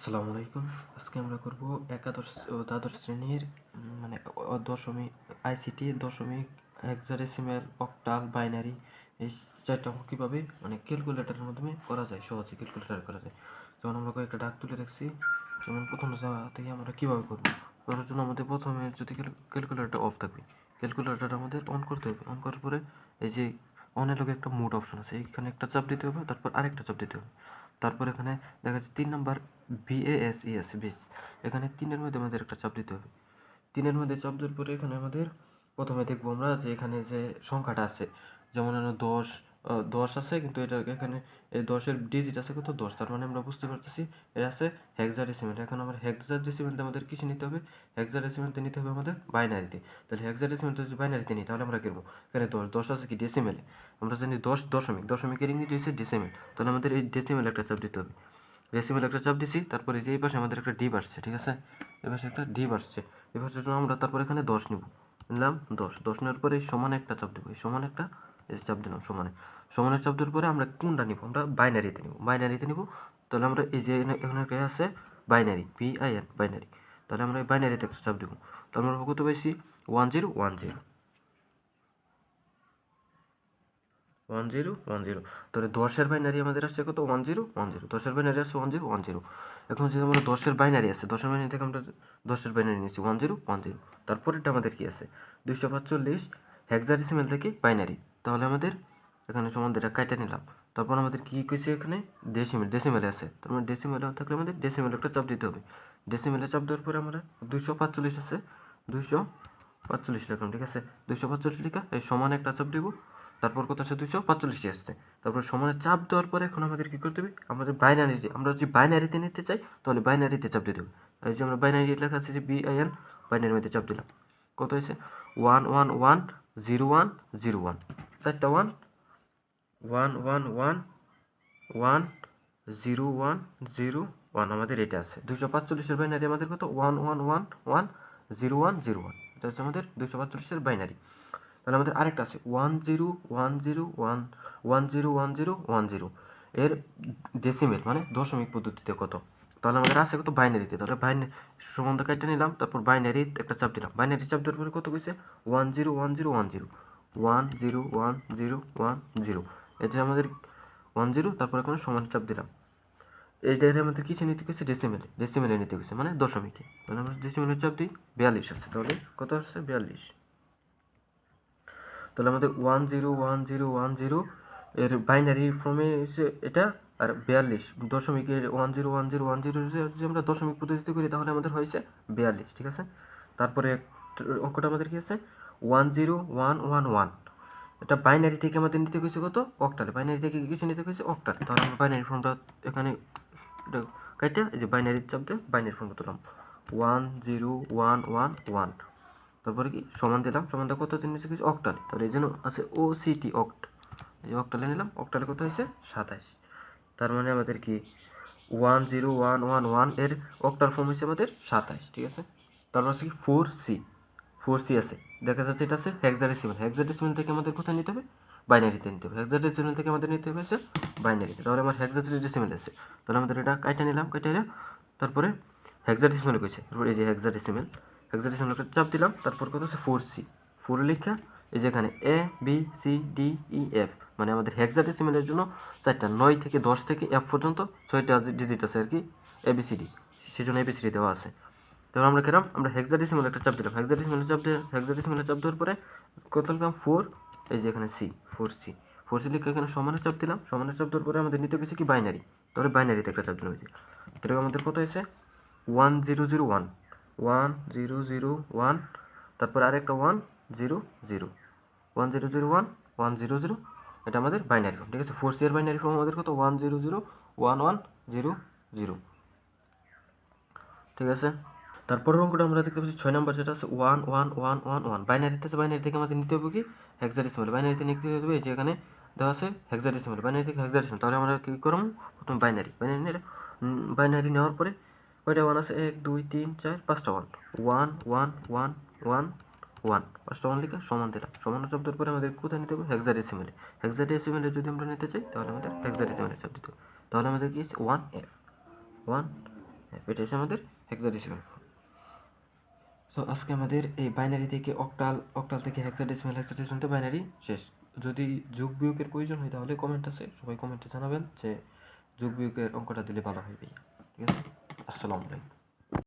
আসসালামু আলাইকুম। আজকে আমরা করব একাদশ ও দ্বাদশ শ্রেণির মানে দশমিক আইসিটি দশমিক হেক্সাডেসিমাল অক্টাল বাইনারি এই চারটা কীভাবে মানে ক্যালকুলেটরের মাধ্যমে করা যায়, সহজে ক্যালকুলেটার করা যায়। যেমন আমরা কয়েকটা ডাক তুলে রাখছি, যেমন প্রথম জায়গা থেকে আমরা কীভাবে করব? করার জন্য আমাদের প্রথমে যদি ক্যালকুলেটরটা অফ থাকবে ক্যালকুলেটরটা আমাদের অন করতে হবে। অন করার পরে এই যে অনের লগে একটা মোড অপশন আছে, এইখানে একটা চাপ দিতে হবে, তারপর আরেকটা চাপ দিতে হবে। তারপর এখানে দেখা যাচ্ছে তিন নম্বর বিএএসইএস বিস এখানে তিনের মধ্যে আমাদের একটা চাপ দিতে হবে। তিনের মধ্যে চাপ দেওয়ার পরে এখানে আমাদের প্রথমে দেখব আমরা যে এখানে যে সংখ্যাটা আছে, যেমন দশ দশ আছে, কিন্তু এটা এখানে এই দশের ডিজিট আছে কত? দশ। তার মানে আমরা বুঝতে পারতেছি এটা আছে হেক্সাডেসিমেল এখন আমার হেক্সা হেক্সাডেসিমেলটা আমাদের কিসে নিতে হবে? হেক্সা হেক্সাডেসিমেলতে নিতে হবে আমাদের বাইনারিতে তাহলে হেক্সা হেক্সাডেসিমেলটা যদি বাইনারিতে নিই, তাহলে আমরা করব? এখানে দশ দশ আছে কি? ডেসিমেলে আমরা জানি দশ দশমিক। দশমিকের ইংরেজি হচ্ছে ডেসিমেল তাহলে আমাদের এই ডেসিমেল একটা চাপ দিতে হবে। ডেসিমেল একটা চাপ দিছি, তারপরে যে এই পাশে আমাদের একটা ডিপ আসছে ঠিক আছে? এই পাশে একটা ডিপ আসছে পাশের জন্য আমরা তারপরে এখানে দশ নিব। নিলাম দশ। দশ নেওয়ার পরে সমান একটা চাপ দেবো। সমান একটা যে চাপ দিলাম সমানে সমানের চাপ দেওয়ার পরে আমরা কোনটা নিব? আমরা বাইনারিতে নিব। বাইনারিতে নিব, তাহলে আমরা এই যে এখানে একটা আছে binary P I N binary তাহলে আমরা বাইনারিতে একটা চাপ দেবো তাহলে আমরা কত পাইছি? One zero one zero one zero one zero তাহলে দশের বাইনারি আমাদের আসছে কত? ওয়ান জিরো ওয়ান জিরো দশের বাইনারি আসছে ওয়ান জিরো ওয়ান জিরো এখন যদি আমরা দশের বাইনারি আছে, দশের বাইনারি থেকে আমরা দশের বাইনারি নিয়েছি ওয়ান জিরো ওয়ান জিরো তারপরেরটা আমাদের কী আছে? দুশো পাঁচচল্লিশ হেক্সাডেসিমেল থেকে বাইনারি তাহলে আমাদের এখানে সমান যেটা কাইটা নিলাম। তারপর আমাদের কী কইছে এখানে? ডেসিমেল ডেসিমেলে আছে। তার মানে ডেসিমেলে থাকলে আমাদের ডেসিমেলে একটা চাপ দিতে হবে। ডেসিমেলে চাপ দেওয়ার পরে আমরা দুশো পাঁচচল্লিশ আছে। দুশো পাঁচচল্লিশ লিখলাম, ঠিক আছে? দুশো পাঁচচল্লিশ লিখা, এই সমান একটা চাপ দিব। তারপর কত আছে? দুশো পাঁচচল্লিশটি আসছে। তারপর সমানে চাপ দেওয়ার পরে এখন আমাদের কী করতে হবে? আমাদের বাইনারিতে আমরা যদি বাইনারিতে নিতে চাই, তাহলে বাইনারিতে চাপ দিতে হবে এই যে আমরা বাইনারি লেখা আছে যে বিআইএন বাইনারির মধ্যে চাপ দিলাম। কত হয়েছে? One one one zero one zero one চারটা one one one one one zero one zero one আমাদের এটা আছে। দুশো পাঁচচল্লিশের বাইনারি আমাদের কত? One one one one zero one zero one এটা হচ্ছে আমাদের দুশো পাঁচচল্লিশের বাইনারি তাহলে আমাদের আরেকটা আছে। One zero one zero one one zero one zero one zero এর ডেসিমেল মানে দশমিক পদ্ধতিতে কত? তাহলে আমাদের আছে কত? বাইনারিতে তাহলে বাইনারি সম্বন্ধ কাটতে নিলাম, তারপর বাইনারি একটা চাপ দিলাম। বাইনারি চাপ দেওয়ার পরে কত কইছে? One zero one zero one zero one zero one zero one zero এটা আমাদের ওয়ান জিরো তারপর এখন সমান চাপ দিলাম। এইটার আমাদের কিছু নিতে গেছে ডেসিমেলে ডেসিমেলে নিতে গেছে মানে দশমিকে। তাহলে আমরা ডেসিমেলের চাপ দিই, বিয়াল্লিশ আছে, তাহলে কত আসছে? বিয়াল্লিশ। তাহলে আমাদের one zero one zero one zero এর বাইনারি ফর্মে হচ্ছে এটা, আর বিয়াল্লিশ। দশমিকের one zero one zero one zero যদি আমরা দশমিক পদ্ধতিতে করি, তাহলে আমাদের হয়েছে বিয়াল্লিশ, ঠিক আছে? তারপরে অঙ্কটা আমাদের কি আছে? One zero one one one এটা বাইনারি থেকে আমাদের নিতে গেছে কত? অক্টালে বাইনারি থেকে কিছু নিতে গেছে অক্টালে তাহলে আমরা বাইনারি ফর্মটা এখানে কাইটা এই যে বাইনারির চাপ বাইনারি ফর্মটা তুললাম। One zero one one one তারপরে কি? সমান দিলাম। সমানটা কত নিচে কিছু অক্টালে তাহলে এই জন্য আছে ও সিটি অক্ট এই অক্টালে নিলাম। অক্টালে কত হয়েছে? সাতাশ তার মানে আমাদের কি? ওয়ান জিরো ওয়ান ওয়ান ওয়ানের অক্টাল ফর্ম হচ্ছে আমাদের সাতাশ ঠিক আছে? তারপর আছে কি ফোর সি ফোর সি আছে। দেখা যাচ্ছে এটা আছে হেক্সাডেসিমেল হেক্সাডেসিমেল থেকে আমাদের কোথায় নিতে হবে? বাইনারিতে নিতে হবে। হেক্সাডেসিমেল থেকে আমাদের নিতে হবে বাইনারিতে তাহলে আমার হেক্সাডেসিমেল আছে। তাহলে আমাদের এটা কাইটা নিলাম কাইটা নিলাম। তারপরে হেক্সাডেসিমেল কইছে তারপর এই যে হেক্সাডেসিমেল হেক্সাডেসিমেল একটা চাপ দিলাম। তারপর কত আছে? ফোর সি ফোর লেখা এই যে এখানে A B C D E F মানে আমাদের হেক্সাডেসিমেলের জন্য চারটা, নয় থেকে দশ থেকে এফ পর্যন্ত ছয়টা ডিজিট আছে আর কি এবিসিডি সেই জন্য এবিসিডি দেওয়া আছে। তারপর আমরা কেরাম? আমরা হেক্সাডেসিমেল একটা চাপ দিলাম। হেক্সাডেসিমেল চাপ দিয়ে হেক্সাডেসিমেল চাপ দেওয়ার পরে কত লিখলাম? ফোর এই যে এখানে C four C four C লিখে এখানে সমানের চাপ দিলাম। সমানের চাপ দেওয়ার পরে আমাদের নিতে গেছে কি? বাইনারি তাহলে বাইনারিতে একটা চাপ দিলাম হয়েছে তাহলে আমাদের কত হয়েছে? One zero zero one one zero zero one তারপর আরেকটা one zero zero one zero zero one one zero zero এটা আমাদের বাইনারি ফর্ম ঠিক আছে? ফোর সি এর বাইনারি ফর্ম আমাদের কত? One zero zero one one zero zero ঠিক আছে? তারপরের অঙ্কটা আমরা দেখতে পাচ্ছি ছয় নম্বর যেটা আছে one one one one one বাইনারিতে আছে বাইনারি থেকে আমাদের নিতে হবে কি? হেক্সাডেসিমেল বাইনারিতে নিতে হবে যে এখানে দেওয়া আছে হেক্সাডেসিমেল বাইনারি থেকে হেক্সাডেসিমেল তাহলে আমরা কী করব? প্রথম বাইনারি বাইনারি বাইনারি নেওয়ার পরে কয়টা ওয়ান আছে? এক, দুই, তিন, চার, পাঁচটা one one one one one one পাঁচটা ওয়ান লিখে সমান দিলাম। সমান শব্দের পরে আমাদের কোথায় নিতে হবে? হেক্সাডেসিমেলে হেক্সাডেসিমেলে যদি আমরা নিতে চাই, তাহলে আমাদের হেক্সাডেসিমেলে চাপ দিতে হবে। তাহলে আমাদের কি ওয়ান এফ ওয়ান হ্যাঁ এটা হচ্ছে আমাদের হেক্সাডেসিমাল সো আজকে আমাদের এই বাইনারি থেকে অক্টাল অক্টাল থেকে হেক্সাডেসিমাল হেক্সাডেসিমাল তো বাইনারি শেষ। যদি যোগ বিয়োগের প্রয়োজন হয় তাহলে কমেন্ট আছে, সবাই কমেন্টে জানাবেন যে যোগ বিয়োগের অঙ্কটা দিলে ভালো হয় ঠিক আছে? আসসালামু আলাইকুম।